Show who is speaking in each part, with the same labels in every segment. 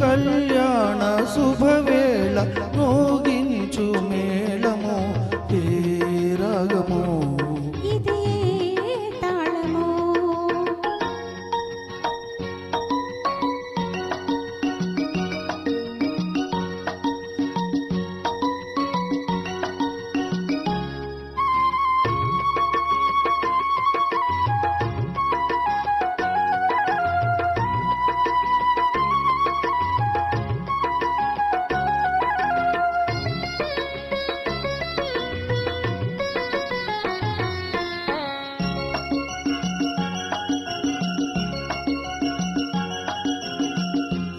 Speaker 1: కళ్యాణ శుభవేళ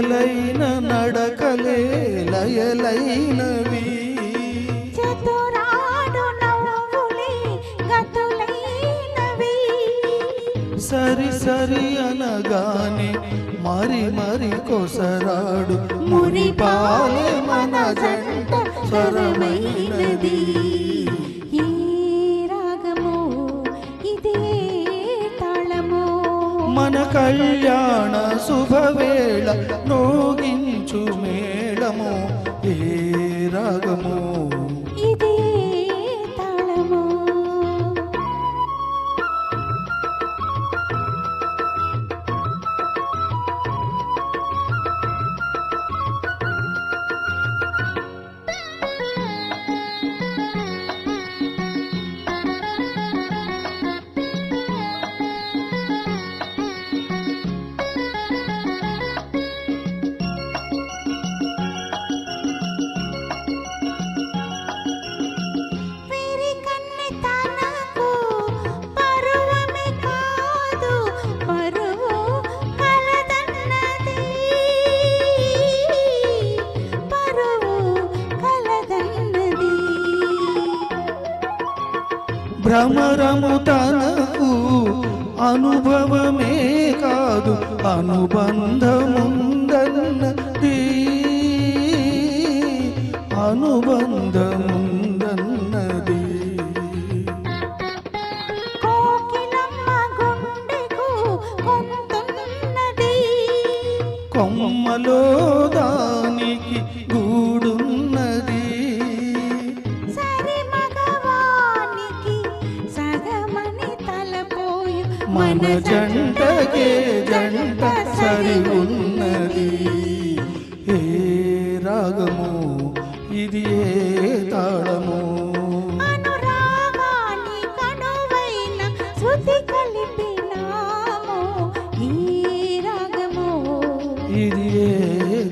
Speaker 1: కొయలైన నడకలే లయలైనవి సరి సరి అనగానే మరి మరి కొసరాడు. మురిపాలే మన జంట స్వరమైనది మన కళ్యాణ శుభవేళ నోగించు మేళము ఏ రాగము? భ్రమరము తనకు అనుభవమే కాదు అనుబంధముందన్నది అనుబంధముందన్నది కొమ్మలో మన జంటకే జంట సరి ఉన్నది. ఏ రాగము? ఇది ఏ తాళము? ఇది ఏ